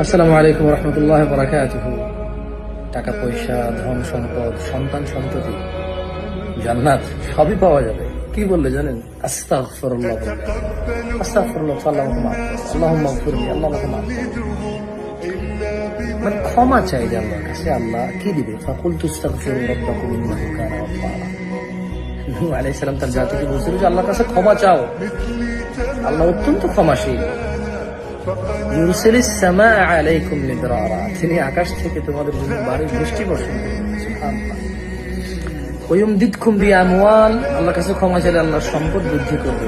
আসসালামু আলাইকুম রহমতুল্লাহ বরাকাতুহু টাকা পয়সা ধন সম্পদ সন্তান সন্ততি জান্নাত সবই পাওয়া যাবে। কি বললে জানেন? আস্তাগফিরুল্লাহ বললেন। আস্তাগফিরুল্লাহ আল্লাহ। আল্লাহুম্মা গফিরলি, আল্লাহ করুন। মানে ক্ষমা চাইলে আল্লাহর কাছে আল্লাহ কি দিবে? ফাকুল তুস্তাগফিরু রাব্বাকুম ইন্নাহু কানা গাফফারা। নূহ আলাইহিস সালাম তার জাতিকে বলছিল যে আল্লাহর কাছে ক্ষমা চাও। আল্লাহ অত্যন্ত ক্ষমাশীল। তিনি আকাশ থেকে তোমাদের জন্য বাড়ির বৃষ্টি বর্ষণ সুবহানাল্লাহ। ওয়ুমদিদকুম কাছে ক্ষমা চাইলে আল্লাহ সম্পদ বৃদ্ধি করবে।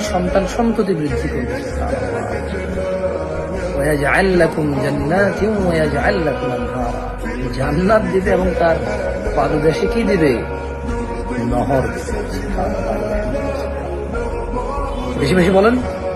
সন্তান সন্ততি বৃদ্ধি করবে। ওয়াজআল লাকুম জান্নাতিন ওয়াজআল লাকুম আনহারা। জান্নাত দিবে এবং তার পাদদেশে কি দিবে? নহর বেশি বেশি বলেন।